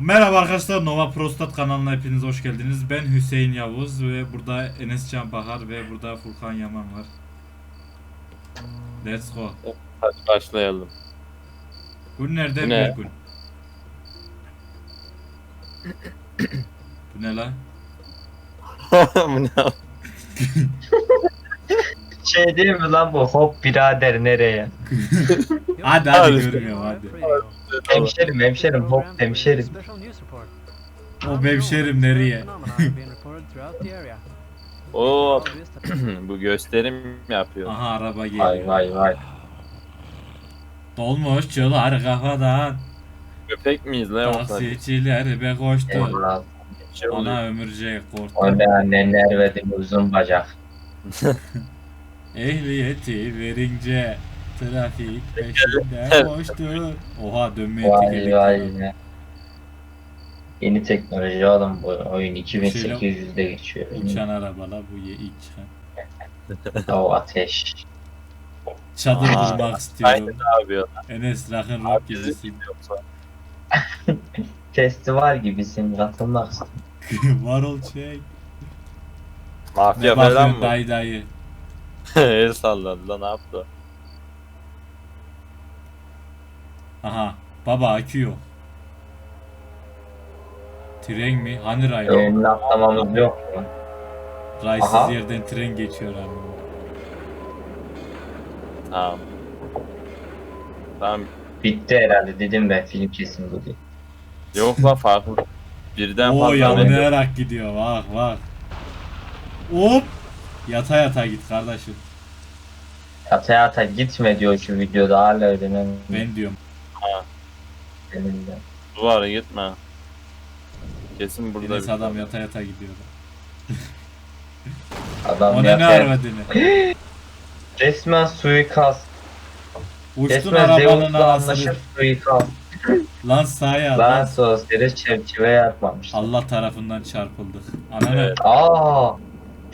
Merhaba arkadaşlar Nova Prostat kanalına hepiniz hoş geldiniz. Ben Hüseyin Yavuz ve burada Enes Can Bahar ve burada Furkan Yaman var. Let's go. Hadi başlayalım. Bu nerede Bu ne? bir gün? Bu ne lan? Bu ne? Şey değil mi lan bu hop birader nereye? Hadi hadi görmüyorum hadi. Hemşerim hemşerim hop hemşerim. O hemşerim nereye? Oo, bu gösterim yapıyor. Aha araba Vay geliyor. vay vay. Dolmuşçular kafadan. Köpek miyiz lan? Taksiciler be koştu. Ona ömürce korktu. O ne anneler verdim uzun bacak. Ehliyeti verince trafik peşinde koştu. Oha dönmeye Vay tekerlekli. vay ne. Yeni teknoloji oğlum bu oyun 2800'de geçiyor. Uçan arabala bu ye ilk çıkan. O ateş. Çadır Aa, kurmak Aynen istiyorum. ne yapıyor? Enes rock'ın rock Abi bizi gibisin. Festival gibisin katılmak istiyorum. Varol çek. Mafya Ne falan bakıyorsun mı? dayı dayı. El salladı lan ne yaptı? Aha baba akü yok. Tren mi? Hani ray? Önüne atlamamız yok mu? Raysız Aha. yerden tren geçiyor abi. Tamam. Tamam. Bitti herhalde dedim ben film kesin bu diye. Yok lan farklı. Birden Oo fazla yanlayarak gidiyor bak bak. Hop. Yata yata git kardeşim. Yata yata gitme diyor şu videoda hala ödemem. Ben diyorum. Benim de. Duvara gitme. Kesin burada Enes bir adam yata yata gidiyor. Adam O ne ne yata arvadını? Resmen suikast. Uçtun Resmen arabanın Zeus'la anasını. anlaşıp suikast. Lan sağa Lan lan. sosları çerçeve yapmamış. Allah tarafından çarpıldık. Ananı. Evet. Aa!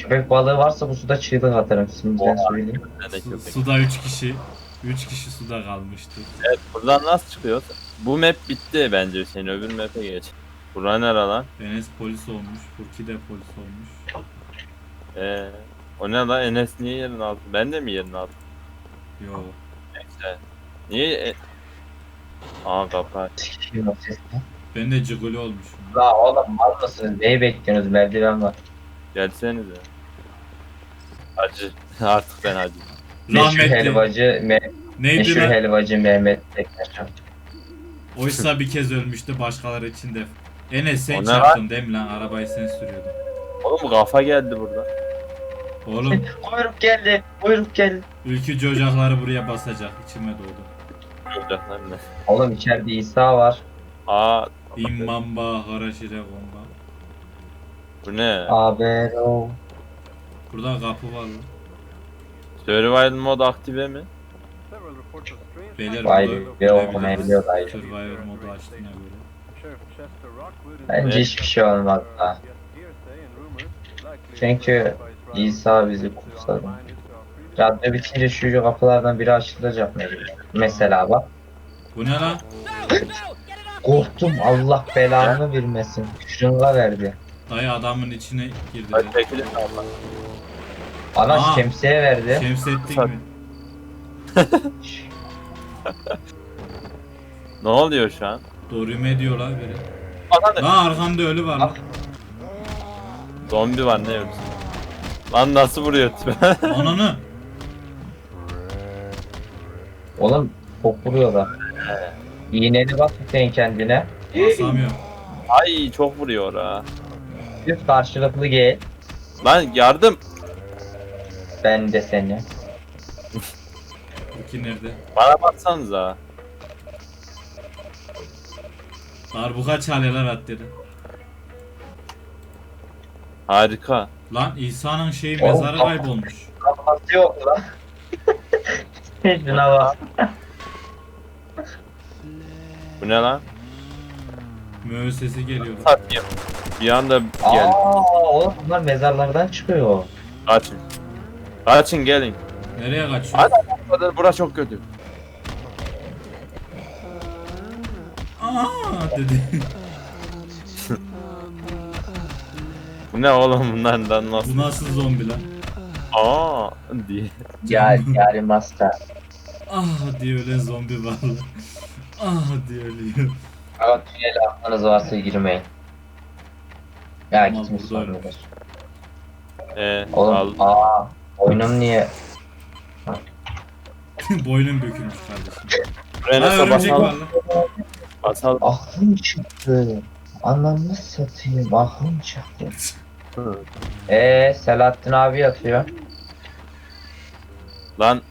Köpek balığı varsa bu suda çığlık atarım şimdiden Oha. söyleyeyim. tane köpek. Suda 3 kişi. 3 kişi suda kalmıştı. Evet buradan nasıl çıkıyor? Bu map bitti bence Hüseyin öbür map'e geç. Bura nere lan? Enes polis olmuş. Furki de polis olmuş. Ee, o ne lan Enes niye yerin altı? Ben de mi yerin altı? Yo. Neyse. Niye? E... Aa kapı. Sikiyim o sesi. Ben de cigolo olmuşum. La oğlum mal mısınız? Neyi bekliyorsunuz? Merdiven var. Gelsenize. Acı. Artık ben acı. Meşhur Rahmetli. helvacı, me- Neydi meşhur lan? helvacı Mehmet Tektaşan. Oysa bir kez ölmüştü başkaları için de. Enes sen O ne çarptın değil mi lan? Arabayı sen sürüyordun. Oğlum bu kafa geldi burada. Oğlum Buyruk geldi, buyruk geldi. ülkücü ocakları buraya basacak. İçime doğdu. Görecekler ne? Oğlum içeride İsa var. Aa İmmamba haraşire bomba. bu ne? Haber o. Burada kapı var lan. Survival mod aktive mi? Beyler Vay burada be, görebiliriz. o merdiven var. Survivor modu açtığına göre. Bence hiçbir şey olmaz daha. Çünkü İsa bizi kutsadı. Radyo bitince şu kapılardan biri açılacak mecbur. Mesela bak. Bu ne lan? Korktum Allah belanı vermesin. Şunga verdi. Dayı adamın içine girdi. Hadi çekilin Allah. Ana Aa. şemsiye verdi. Şemsettin Tabii. mi? Ne oluyor şu an? Doğru diyor lan biri. Ana Lan arkanda ölü var lan. Zombi var ne yoksa. Lan nasıl vuruyor tipe? Ananı. Oğlum çok vuruyorlar. İğneli bak sen kendine. Basamıyorum. Ay çok vuruyor ha. Üst karşılıklı gel. Lan yardım. Ben de seni. Furki nerede? Bana baksanıza. Darbuka çalıyorlar atları. Harika. Lan İsa'nın şeyi Oğlum, mezarı kaybolmuş. Kafası yok lan. Şuna bak. Bu ne lan? Möğü sesi geliyor. Satayım. Bir anda Aa, gel. oğlum bunlar mezarlardan çıkıyor. Kaçın. Kaçın gelin. Nereye kaçıyor? Hadi. Kadar bura çok kötü. Aa dedi. Bu ne oğlum bunlardan Bu nasıl? nasıl zombi lan? Aa diye. Gel gel master. Ah diye ölen zombi var. Ah diye ölüyor. Ama tünele aklınız varsa girmeyin. Ya Ama gitmiş burada öyle. sonunda. Ee, al. Oğlum aa oyunum niye? Boynun bükülmüş kardeşim. Buraya Ha örümcek var lan. Aklım çıktı. Anamı satayım aklım çıktı. Eee Selahattin abi yatıyor. Lan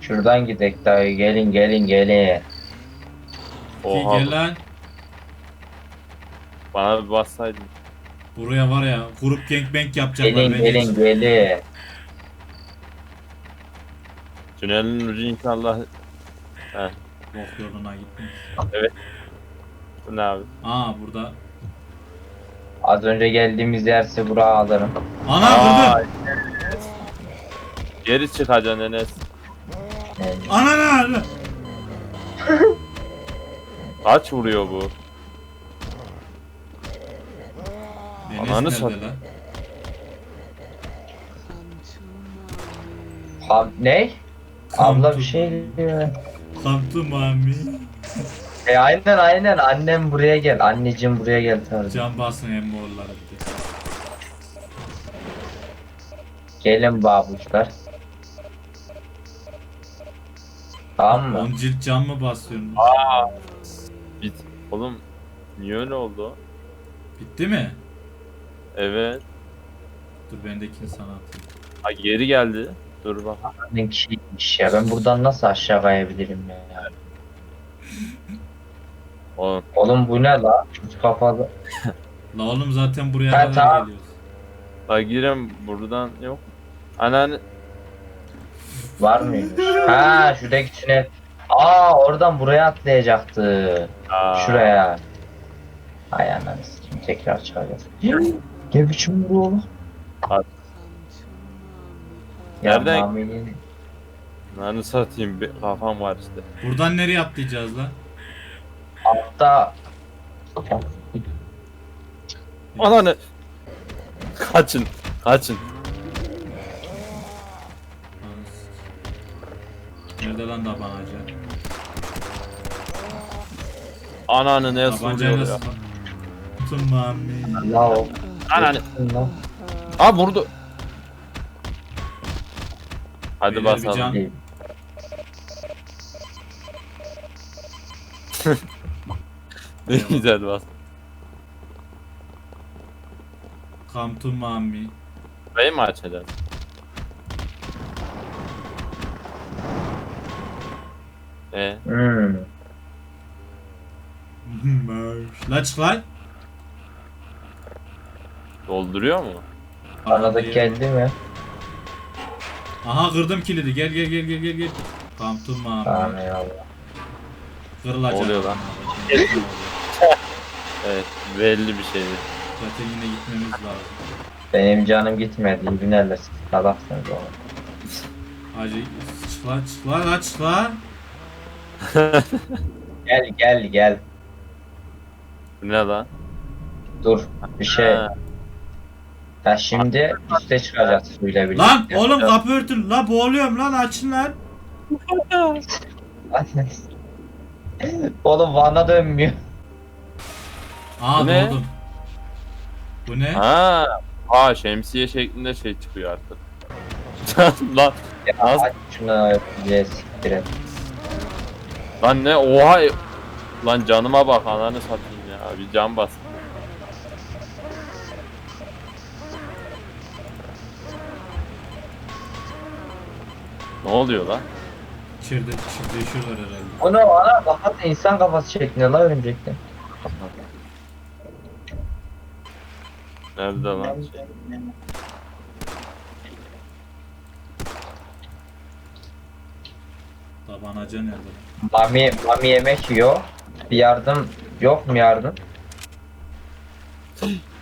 Şuradan gidek dayı gelin gelin gelin. oha Gel lan. bana bir bassaydın. Buraya var ya grup gangbang yapacaklar Gelin gelin gelin. Tünelin ucu inşallah. Heh, Bok yoluna gitmiş. bu ne abi? Aa burada. Az önce geldiğimiz yerse bura alırım. Ana Aa, kırdı. Geri çıkacaksın Enes. Ana ne? Kaç vuruyor bu? Ananı nerede sat- lan? Ha, ne? Abla bir şey diyor. Kaptı mami. E aynen aynen annem buraya gel. Anneciğim buraya gel tarzı. Can basın emmi oğulları bir de. Gelin babuçlar. Tamam mı? 10 cilt can mı basıyorsun? Bit. Oğlum niye öyle oldu? Bitti mi? Evet. Dur bendekini sana atayım. Ha geri geldi. Dur bak. Annem kişiymiş ya. Ben buradan nasıl aşağı kayabilirim ya? Oğlum Oğlum bu ne la? Şu kafalı. La oğlum zaten buraya Ha, kadar tamam. geliyoruz. la girem buradan yok. Anneanne Var mıymış? Ha şuradaki tünel. Aa oradan buraya atlayacaktı. Aa, Şuraya. Ay ananı sikeyim tekrar çağıracağız. ne biçim bu oğlum? At. Ya Nereden- Mami'nin Ananı satayım bir kafam var işte. Buradan nereye atlayacağız lan? altta Ananı. Kaçın. Kaçın. Nerede lan tabanca? Ananı ne vuruyor ya. nasıl lan? Ananı. Aa vurdu. Hadi Beyler bir basalım. can-. Ne güzel bas. Come to mami. Burayı mı açacağız? E Hmm. la çık lan. Dolduruyor mu? Arada geldi mi? Aha kırdım kilidi. Gel gel gel gel gel gel. To mami. Tamam eyvallah. Kırılacak. Ne oluyor lan? Evet belli bir şeydi. Zaten yine gitmemiz lazım. Benim canım gitmedi. İbneler salaksınız oğlum. Hacı çık lan çık lan çık lan. Gel gel gel. Bu ne lan? Dur bir şey. Ha, Ya şimdi üste çıkacağız suyla birlikte. Lan oğlum kapı örtün. La boğuluyorum lan açın lan. oğlum Van'a dönmüyor. Aa Bu ne? doğdum. Bu ne? Ha. Ha şemsiye şeklinde şey çıkıyor artık. lan Ya Nasıl? aç şunu et. lan ne oha lan canıma bak ananı satayım ya bir can bas. Ne oluyor lan? İçeride çiftleşiyorlar herhalde. O ne ana kafası insan kafası şeklinde la örümcekten. Nerede lan şey? Tabanaca nerede? Mami, mami yemek yiyor. Bir yardım yok mu yardım?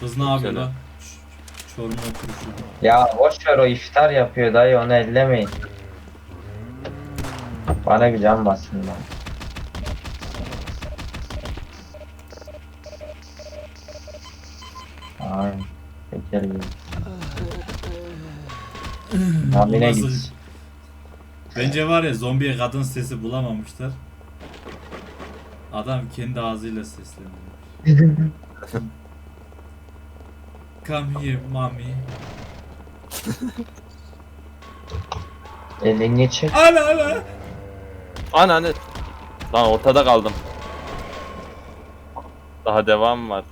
Kız ne yapıyor lan? Çorum oturuşu. Ya boş ver o iftar yapıyor dayı onu ellemeyin. Bana bir can bassın lan. Ay, teker gibi. Tahmine Nasıl- git. Bence var ya zombiye kadın sesi bulamamışlar. Adam kendi ağzıyla sesleniyor. Come here mommy. Elini çek. Ana ana. Ananı. Lan ortada kaldım. Daha devam var.